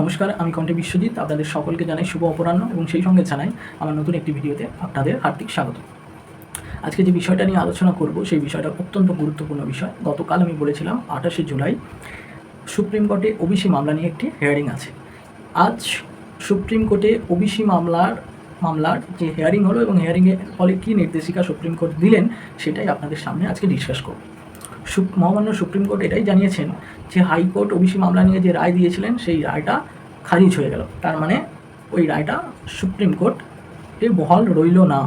নমস্কার, আমি কণ্ঠে বিশ্বজিৎ। আপনাদের সকলকে জানাই শুভ অপরাহ্ন এবং সেই সঙ্গে জানাই আমার নতুন একটি ভিডিওতে আপনাদের হার্দিক স্বাগত। আজকে যে বিষয়টা নিয়ে আলোচনা করব, সেই বিষয়টা অত্যন্ত গুরুত্বপূর্ণ বিষয়। গতকাল আমি বলেছিলাম, আঠাশে জুলাই সুপ্রিম কোর্টে ওবিসি মামলা নিয়ে একটি হেয়ারিং আছে। আজ সুপ্রিম কোর্টে ওবিসি মামলার মামলার যে হেয়ারিং হলো এবং হেয়ারিংয়ের ফলে কী নির্দেশিকা সুপ্রিম কোর্ট দিলেন, সেটাই আপনাদের সামনে আজকে ডিসকাস করব। মহামান্য সুপ্রিম কোর্ট এটাই জানিয়েছেন যে হাইকোর্ট ওবিসি মামলা নিয়ে যে রায় দিয়েছিলেন, সেই রায়টা খারিজ হয়ে গেল। তার মানে ওই রায়টা সুপ্রিম কোর্ট এ বহাল রইল না।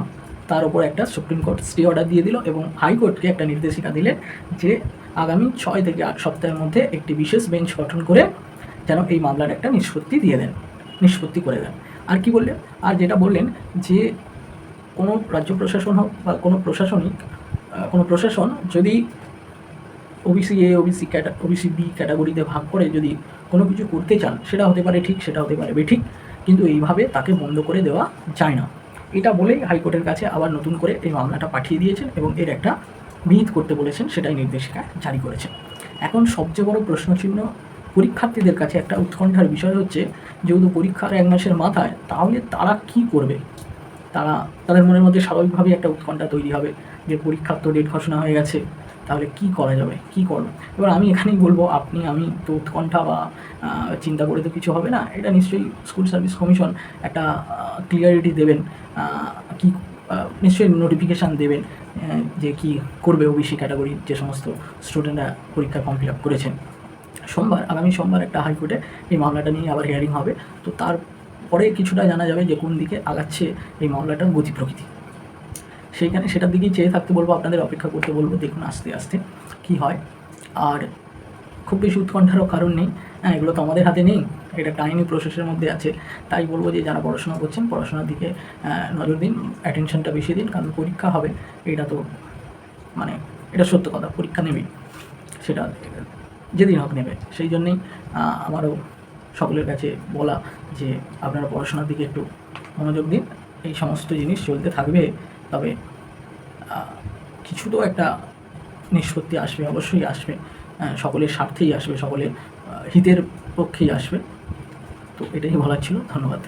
তার উপর একটা সুপ্রিম কোর্ট স্টে অর্ডার দিয়ে দিল এবং হাইকোর্টকে একটা নির্দেশিকা দিলেন যে আগামী ছয় থেকে আট সপ্তাহের মধ্যে একটি বিশেষ বেঞ্চ গঠন করে যেন এই মামলার একটা নিষ্পত্তি দিয়ে দেন, নিষ্পত্তি করে দেন। আর কি বললেন? আর যেটা বললেন যে কোনো রাজ্য প্রশাসন হোক বা কোনো প্রশাসনিক কোনো প্রশাসন যদি ওবিসি এ ওবিসি ক্যাটা ওবিসি বি ক্যাটাগরিতে ভাগ করে যদি কোনো কিছু করতে চান, সেটা হতে পারে ঠিক, সেটা হতে পারে বেঠিক, কিন্তু এইভাবে তাকে বন্ধ করে দেওয়া যায় না। এটা বলেই হাইকোর্টের কাছে আবার নতুন করে এই মামলাটা পাঠিয়ে দিয়েছেন এবং এর একটা বিহিত করতে বলেছেন, সেটাই নির্দেশিকা জারি করেছেন। এখন সবচেয়ে বড় প্রশ্নচিহ্ন পরীক্ষার্থীদের কাছে একটা উৎকণ্ঠার বিষয় হচ্ছে, যেহেতু পরীক্ষার এক মাসের মাথায়, তাহলে তারা কি করবে? তারা, তাদের মনের মধ্যে স্বাভাবিকভাবেই একটা উৎকণ্ঠা তৈরি হবে যে পরীক্ষার তো ডেট ঘোষণা হয়ে গেছে। তাহলে কি করা যাবে? কি করব? এবার আমি এখানেই বলব, আপনি, আমি তো উৎকণ্ঠা বা চিন্তা করে তো কিছু হবে না। এটা নিশ্চয়ই স্কুল সার্ভিস কমিশন একটা ক্লিয়ারিটি দেবেন কি নিশ্চয়ই নোটিফিকেশান দেবেন যে কি করবে ওবিসি ক্যাটাগরির যে সমস্ত স্টুডেন্টরা পরীক্ষা ফর্ম ফিল আপ করেছেন। সোমবার, আগামী সোমবার একটা হাইকোর্টে এই মামলাটা নিয়ে আবার হিয়ারিং হবে। তো তারপরে কিছুটা জানা যাবে যে কোন দিকে আগাচ্ছে এই মামলাটার গতি প্রকৃতি। সেইখানে সেটার দিকেই চেয়ে থাকতে বলব, আপনাদের অপেক্ষা করতে বলব, দেখুন আস্তে আস্তে কি হয়। আর খুব বেশি উৎকণ্ঠারও কারণ নেই। হ্যাঁ এগুলো তো আমাদের হাতে নেই, এটা আইনি প্রসেসের মধ্যে আছে। তাই বলব যে, যারা পড়াশোনা করছেন, পড়াশোনার দিকে নজর দিন অ্যাটেনশনটা বেশি দিন, কারণ পরীক্ষা হবে, এটা তো মানে এটা সত্য কথা, পরীক্ষা নেবেই, সেটা যেদিন হোক নেবে। সেই জন্যেই আমারও সকলের কাছে বলা যে, আপনারা পড়াশোনার দিকে একটু মনোযোগ দিন, এই সমস্ত জিনিস চলতে থাকবে। তবে কিছু তো একটা নিষ্পত্তি আসবে, অবশ্যই আসবে। সকলের স্বার্থেই আসবে, সকলের হিতের পক্ষেই আসবে। তো এটাই বলার ছিল। ধন্যবাদ।